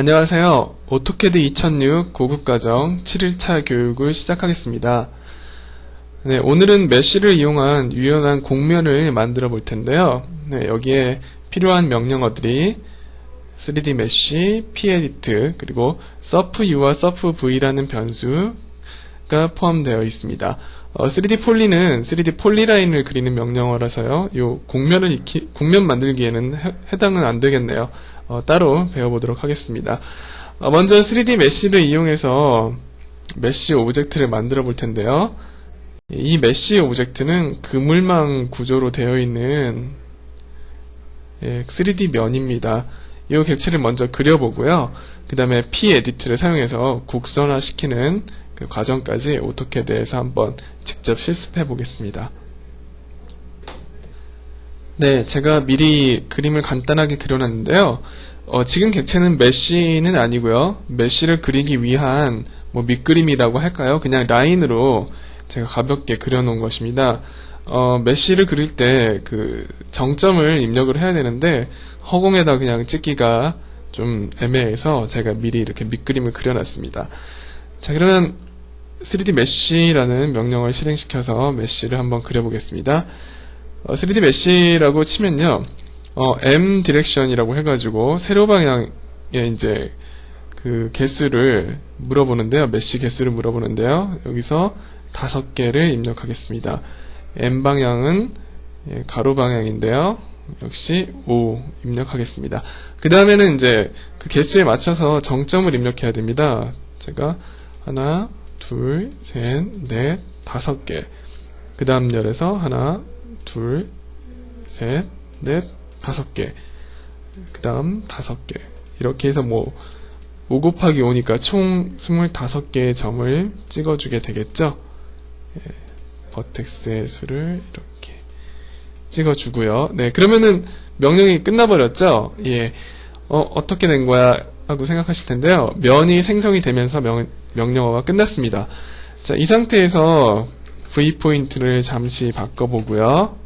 안녕하세요. 오토캐드 2006 고급과정 7일차 교육을 시작하겠습니다. 네, 오늘은 메쉬를 이용한 유연한 공면을 만들어 볼 텐데요. 네, 여기에 필요한 명령어들이 3D 메쉬, pEdit, 그리고 surfU와 surfV라는 변수가 포함되어 있습니다. 어, 3D 폴리는 3D 폴리라인을 그리는 명령어라서요. 요 공면을 익히, 공면 만들기에는 해, 해당은 안 되겠네요. 어, 따로 배워보도록 하겠습니다. 어, 먼저 3D 메쉬를 이용해서 메쉬 오브젝트를 만들어 볼 텐데요. 이 메쉬 오브젝트는 그물망 구조로 되어 있는 예, 3D 면입니다. 이 객체를 먼저 그려보고요. 그 다음에 pEdit를 사용해서 곡선화 시키는 그 과정까지 오토캐드에서 한번 직접 실습해 보겠습니다. 네, 제가 미리 그림을 간단하게 그려놨는데요. 어, 지금 객체는 메쉬는 아니고요. 메쉬를 그리기 위한 뭐 밑그림이라고 할까요? 그냥 라인으로 제가 가볍게 그려놓은 것입니다. 어, 메쉬를 그릴 때 그 정점을 입력을 해야 되는데 허공에다 그냥 찍기가 좀 애매해서 제가 미리 이렇게 밑그림을 그려놨습니다. 자, 그러면 3D 메쉬라는 명령을 실행시켜서 메쉬를 한번 그려보겠습니다. 어, 3D 메쉬라고 치면요, 어, M 디렉션이라고 해가지고 세로 방향에 이제 그 개수를 물어보는데요, 메쉬 개수를 물어보는데요, 여기서 다섯 개를 입력하겠습니다. M 방향은 예, 가로 방향인데요. 역시 5 입력하겠습니다. 그 다음에는 이제 그 개수에 맞춰서 정점을 입력해야 됩니다. 제가 하나, 둘, 셋, 넷, 다섯 개. 그 다음 열에서 하나, 둘, 셋, 넷, 다섯 개. 그 다음 다섯 개. 이렇게 해서 뭐, 5 곱하기 5니까 총 25개의 점을 찍어주게 되겠죠? 예, 버텍스의 수를 이렇게 찍어주고요. 네, 그러면은 명령이 끝나버렸죠? 예, 어, 어떻게 된 거야? 하고 생각하실 텐데요. 면이 생성이 되면서 명, 명령어가 끝났습니다. 자, 이 상태에서 V 포인트를 잠시 바꿔보고요.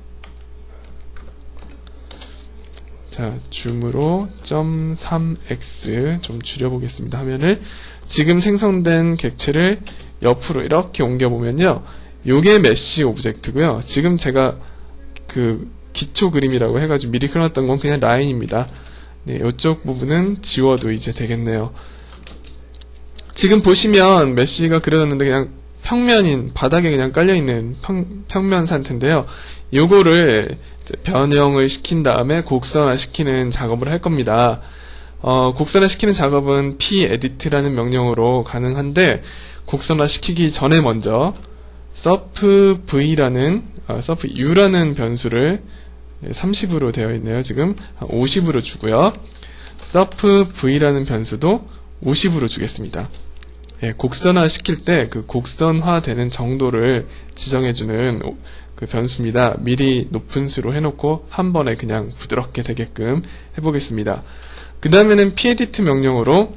자, 줌으로 0.3x 좀 줄여보겠습니다. 화면을 지금 생성된 객체를 옆으로 이렇게 옮겨보면요. 요게 메쉬 오브젝트고요. 지금 제가 그 기초 그림이라고 해가지고 미리 그려놨던 건 그냥 라인입니다. 네, 이쪽 부분은 지워도 이제 되겠네요. 지금 보시면 메쉬가 그려졌는데 그냥 평면인 바닥에 그냥 깔려 있는 평, 평면 상태인데요. 요거를 변형을 시킨 다음에 곡선화 시키는 작업을 할 겁니다. 어, 곡선화 시키는 작업은 pEdit라는 명령으로 가능한데 곡선화 시키기 전에 먼저 surfv라는 어, surfu라는 변수를 30으로 되어 있네요. 지금 50으로 주고요. surfv라는 변수도 50으로 주겠습니다. 예, 곡선화 시킬 때 그 곡선화 되는 정도를 지정해주는 그 변수입니다. 미리 높은 수로 해놓고 한 번에 그냥 부드럽게 되게끔 해보겠습니다. 그 다음에는 pEdit 명령으로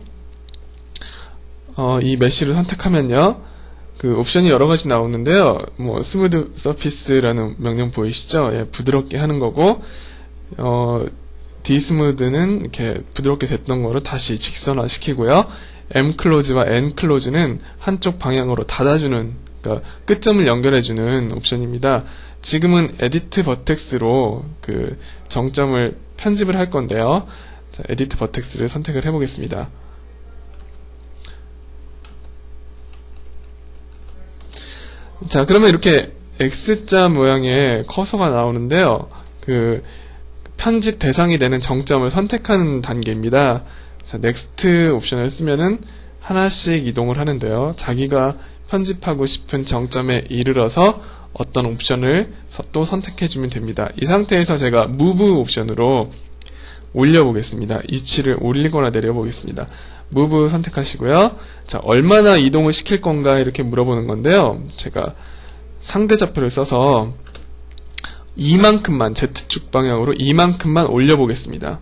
어, 이 메쉬를 선택하면요. 그 옵션이 여러 가지 나오는데요. 뭐 스무드 서피스라는 명령 보이시죠? 예, 부드럽게 하는 거고 어, 디스무드는 이렇게 부드럽게 됐던 거를 다시 직선화 시키고요. M 클로즈와 N 클로즈는 한쪽 방향으로 닫아주는 그러니까 끝점을 연결해주는 옵션입니다. 지금은 에디트 버텍스로 그 정점을 편집을 할 건데요. 자, 에디트 버텍스를 선택을 해보겠습니다. 자, 그러면 이렇게 X자 모양의 커서가 나오는데요. 그 편집 대상이 되는 정점을 선택하는 단계입니다. 자, 넥스트 옵션을 쓰면은 하나씩 이동을 하는데요. 자기가 편집하고 싶은 정점에 이르러서 어떤 옵션을 또 선택해주면 됩니다. 이 상태에서 제가 move 옵션으로 올려보겠습니다. 위치를 올리거나 내려보겠습니다. move 선택하시고요. 자, 얼마나 이동을 시킬 건가 이렇게 물어보는 건데요. 제가 상대 좌표를 써서 이만큼만 Z축 방향으로 이만큼만 올려보겠습니다.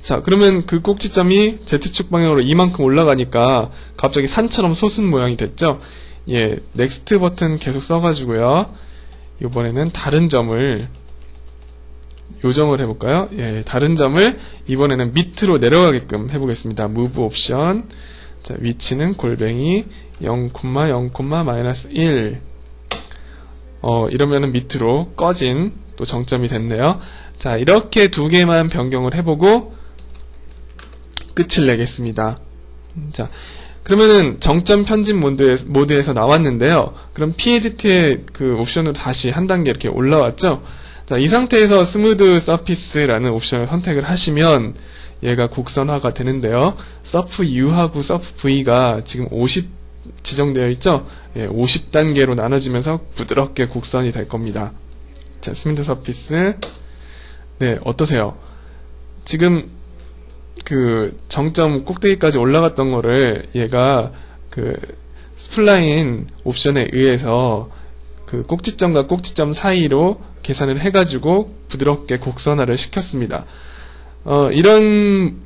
자, 그러면 그 꼭지점이 Z축 방향으로 이만큼 올라가니까 갑자기 산처럼 솟은 모양이 됐죠? 예, 넥스트 버튼 계속 써가지고요. 이번에는 다른 점을 요정을 해볼까요? 예, 다른 점을 이번에는 밑으로 내려가게끔 해보겠습니다. move 옵션. 자, 위치는 골뱅이 0, 0, 마이너스 1. 어, 이러면은 밑으로 꺼진 또 정점이 됐네요. 자, 이렇게 두 개만 변경을 해보고 끝을 내겠습니다. 자, 그러면은 정점 편집 모드에, 모드에서 나왔는데요. 그럼 P-Edit의 그 옵션으로 다시 한 단계 이렇게 올라왔죠? 자, 이 상태에서 스무드 서피스라는 옵션을 선택을 하시면 얘가 곡선화가 되는데요. 서프 U하고 서프 V가 지금 50 지정되어 있죠? 예, 50단계로 나눠지면서 부드럽게 곡선이 될 겁니다. 자, 스무드 서피스. 네, 어떠세요? 지금 그 정점 꼭대기까지 올라갔던 거를 얘가 그 스플라인 옵션에 의해서 그 꼭지점과 꼭지점 사이로 계산을 해가지고 부드럽게 곡선화를 시켰습니다. 어, 이런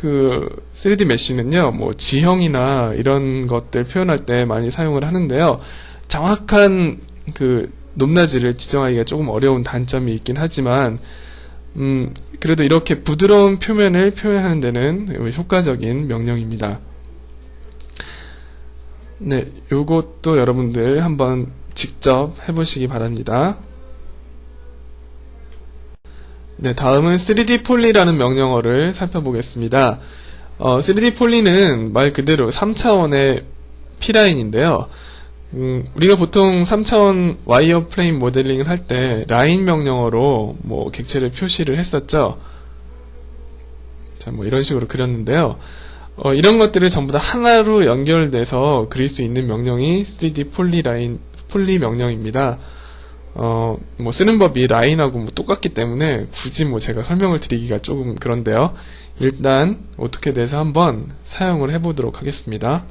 그 3D 메쉬는요, 뭐 지형이나 이런 것들 표현할 때 많이 사용을 하는데요. 정확한 그 높낮이를 지정하기가 조금 어려운 단점이 있긴 하지만 음, 그래도 이렇게 부드러운 표면을 표현하는 데는 효과적인 명령입니다. 네, 요것도 여러분들 한번 직접 해보시기 바랍니다. 네, 다음은 3D 폴리라는 명령어를 살펴보겠습니다. 어, 3D 폴리는 말 그대로 3차원의 P라인인데요. 음, 우리가 보통 3차원 와이어 프레임 모델링을 할 때 라인 명령어로 뭐 객체를 표시를 했었죠. 자, 뭐 이런 식으로 그렸는데요. 어, 이런 것들을 전부 다 하나로 연결돼서 그릴 수 있는 명령이 3D 폴리 라인, 폴리 명령입니다. 어, 뭐 쓰는 법이 라인하고 뭐 똑같기 때문에 굳이 뭐 제가 설명을 드리기가 조금 그런데요. 일단 어떻게 돼서 한번 사용을 해보도록 하겠습니다.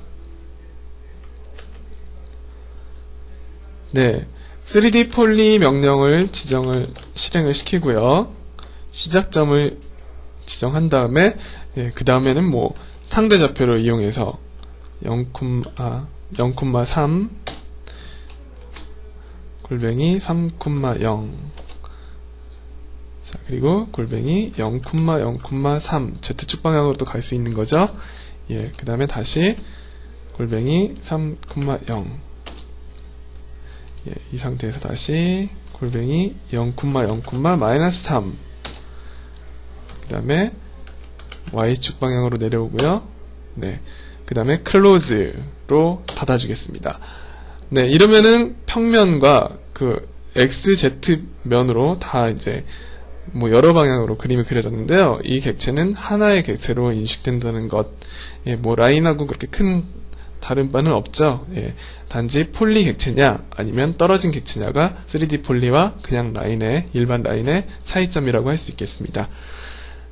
네, 3D 폴리 명령을 지정을 실행을 시키고요. 시작점을 지정한 다음에 예, 그 다음에는 뭐 상대 좌표를 이용해서 0, 아, 0,3 골뱅이 3,0 자, 그리고 골뱅이 0,0,3 Z축 방향으로도 갈수 있는 거죠. 예, 그 다음에 다시 골뱅이 3,0 예, 이 상태에서 다시 골뱅이 0,0, 마이너스 3. 그 다음에 Y축 방향으로 내려오고요. 네. 그 다음에 클로즈로 닫아주겠습니다. 네, 이러면은 평면과 그 XZ 면으로 다 이제 뭐 여러 방향으로 그림이 그려졌는데요. 이 객체는 하나의 객체로 인식된다는 것. 예, 뭐 라인하고 그렇게 큰 다른 바는 없죠. 예, 단지 폴리 객체냐 아니면 떨어진 객체냐가 3D 폴리와 그냥 라인의 일반 라인의 차이점이라고 할 수 있겠습니다.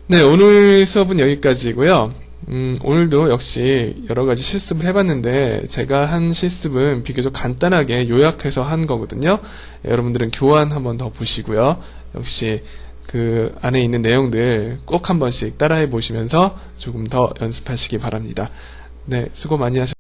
네, 오늘 수업은 여기까지고요. 음, 오늘도 역시 여러 가지 실습을 해봤는데 제가 한 실습은 비교적 간단하게 요약해서 한 거거든요. 예, 여러분들은 교환 한번 더 보시고요. 역시 그 안에 있는 내용들 꼭 한 번씩 따라해 보시면서 조금 더 연습하시기 바랍니다. 네, 수고 많이 하셨습니다.